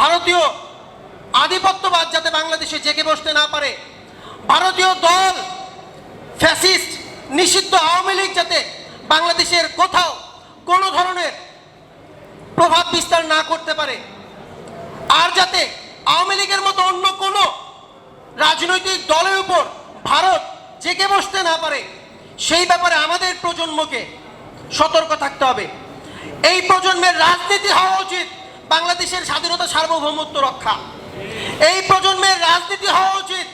ভারতীয় আধিপত্যবাদ যাতে বাংলাদেশে জেগে বসতে না পারে, ভারতীয় দল ফ্যাসিস্ট নিষিদ্ধ আওয়ামী লীগ যাতে বাংলাদেশের কোথাও কোনো ধরনের প্রভাব বিস্তার না করতে পারে, আর যাতে আওয়ামী লীগের মতো অন্য কোনো রাজনৈতিক দলের উপর ভারত জেগে বসতে না পারে, সেই ব্যাপারে আমাদের প্রজন্মকে সতর্ক থাকতে হবে। এই প্রজন্মের রাজনীতি হওয়া উচিত। বাংলাদেশের স্বাধীনতা সার্বভৌমত্ব রক্ষা। এই প্রজন্মের রাজনীতি হওয়া উচিত।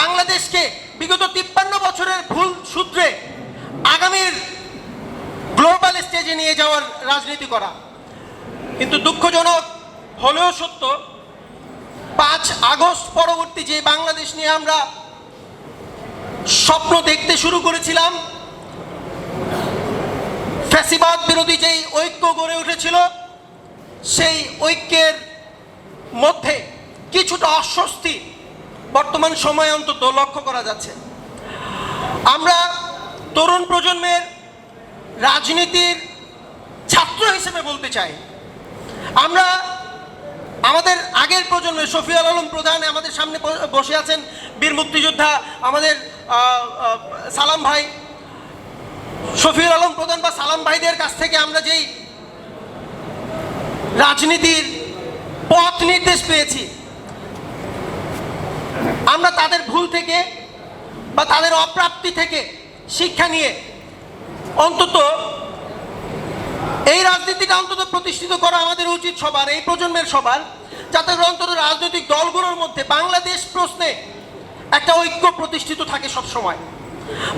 বাংলাদেশকে বিগত তিপ্পান্ন বছরের ভুল সূত্রে আগামীর গ্লোবাল স্টেজে নিয়ে যাওয়ার রাজনীতি করা। কিন্তু দুঃখজনক হলেও সত্য, পাঁচ আগস্ট পরবর্তী যে বাংলাদেশ নিয়ে আমরা স্বপ্ন দেখতে শুরু করেছিলাম, ফ্যাসিবাদ বিরোধী যেই ঐক্য গড়ে উঠেছিল সেই ঐক্যের মধ্যে কিছুটা অস্বস্তি বর্তমান সময়ে অন্তত লক্ষ্য করা যাচ্ছে। আমরা তরুণ প্রজন্মের রাজনীতির ছাত্র হিসেবে বলতে চাই। আমরা আমাদের আগের প্রজন্মের শফিউল আলম প্রধান, আমাদের সামনে বসে আছেন বীর মুক্তিযোদ্ধা, আমাদের সালাম ভাই। শফিউল আলম প্রধান বা সালাম ভাইদের কাছ থেকে আমরা যেই রাজনীতির পথ নির্দেশ পেয়েছি। আমরা তাদের ভুল থেকে বা তাদের অপ্রাপ্তি থেকে শিক্ষা নিয়ে অন্তত এই রাজনীতিটা অন্তত প্রতিষ্ঠিত করা আমাদের উচিত সবার, এই প্রজন্মের সবার, যাতে অন্তত রাজনৈতিক দলগুলোর মধ্যে বাংলাদেশ প্রশ্নে একটা ঐক্য প্রতিষ্ঠিত থাকে সব সময়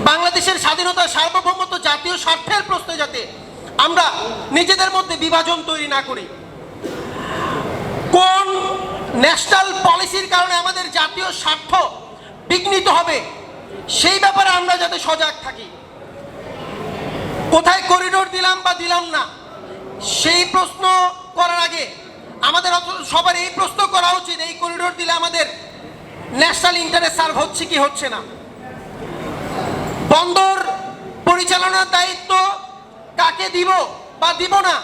বাংলাদেশের স্বাধীনতা সার্বভৌমত্ব জাতীয় স্বার্থের প্রশ্নে যাতে আমরা নিজেদের মধ্যে বিভাজন তৈরি না করি। কোন ন্যাশনাল পলিসির কারণে আমাদের জাতীয় স্বার্থ বিঘ্নিত হবে? সেই ব্যাপারে আমরা যাতে সজাগ থাকি। কোথায় করিডোর দিলাম বা দিলাম না, সেই প্রশ্ন করার আগে আমাদের সবার এই প্রশ্ন করা উচিত, এই করিডোর দিলে আমাদের ন্যাশনাল ইন্টারেস্ট সার্ভ হচ্ছে কি হচ্ছে না? বন্দর পরিচালনার দায়িত্ব কাকে দিব বা দিব না?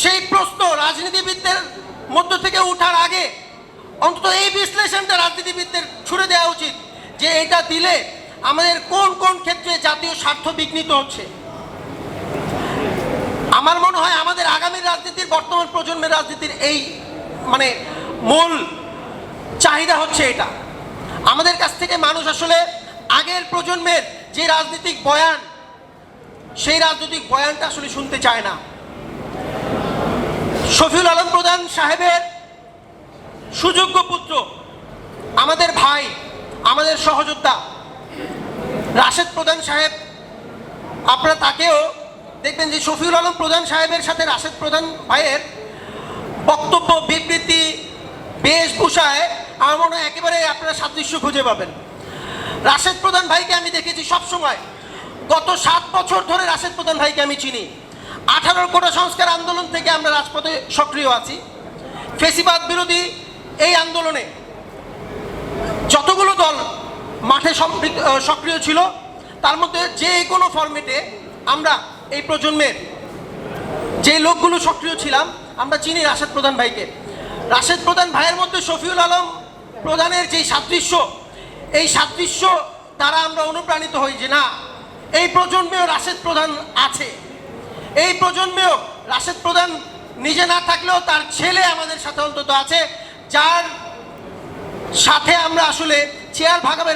সেই প্রশ্ন রাজনীতিবিদদের মধ্য থেকে ওঠার আগে অন্তত এই বিশ্লেষণটা রাজনীতিবিদদের ছুড়ে দেওয়া উচিত যে এটা দিলে আমাদের কোন কোন ক্ষেত্রে জাতীয় স্বার্থ বিঘ্নিত হচ্ছে। আমার মনে হয় আমাদের আগামী রাজনীতির, বর্তমান প্রজন্মের রাজনীতির এই মানে মূল চাহিদা হচ্ছে এটা। আমাদের কাছ থেকে মানুষ আসলে আগের প্রজন্মের যে রাজনৈতিক বয়ান, সেই রাজনৈতিক বয়ানটা আসলে শুনতে চায় না। শফিউল আলম প্রধান সাহেবের সুযোগ্য পুত্র, আমাদের ভাই, আমাদের সহযোদ্ধা রাশেদ প্রধান সাহেব। আপনারা তাকেও দেখবেন যে শফিউল আলম প্রধান সাহেবের সাথে রাশেদ প্রধান ভাইয়ের বক্তব্য, বিবৃতি, বেশভূষায় আমার মনে হয় একেবারে আপনারা সাদৃশ্য খুঁজে পাবেন। রাশেদ প্রধান ভাইকে আমি দেখেছি সব সময় গত সাত বছর ধরে রাশেদ প্রধান ভাইকে আমি চিনি। আঠারোর কোটা সংস্কার আন্দোলন থেকে আমরা রাজপথে সক্রিয় আছি। ফেসিবাদ বিরোধী এই আন্দোলনে যতগুলো দল মাঠে সক্রিয় ছিল, তার মধ্যে যে কোনো ফরম্যাটে আমরা এই প্রজন্মের যে লোকগুলো সক্রিয় ছিলাম, আমরা চিনি রাশেদ প্রধান ভাইকে। রাশেদ প্রধান ভাইয়ের মধ্যে শফিউল আলম প্রধানের যেই সাদৃশ্য, এই সাদৃশ্য দ্বারা আমরা অনুপ্রাণিত হই যে না, এই প্রজন্মেও রাশেদ প্রধান আছে। এই প্রজন্মেও রাশেদ প্রধান নিজে না থাকলেও তার ছেলে আমাদের সাথে অন্তত আছে, যার সাথে আমরা আসলে চেয়ার ভাগাবে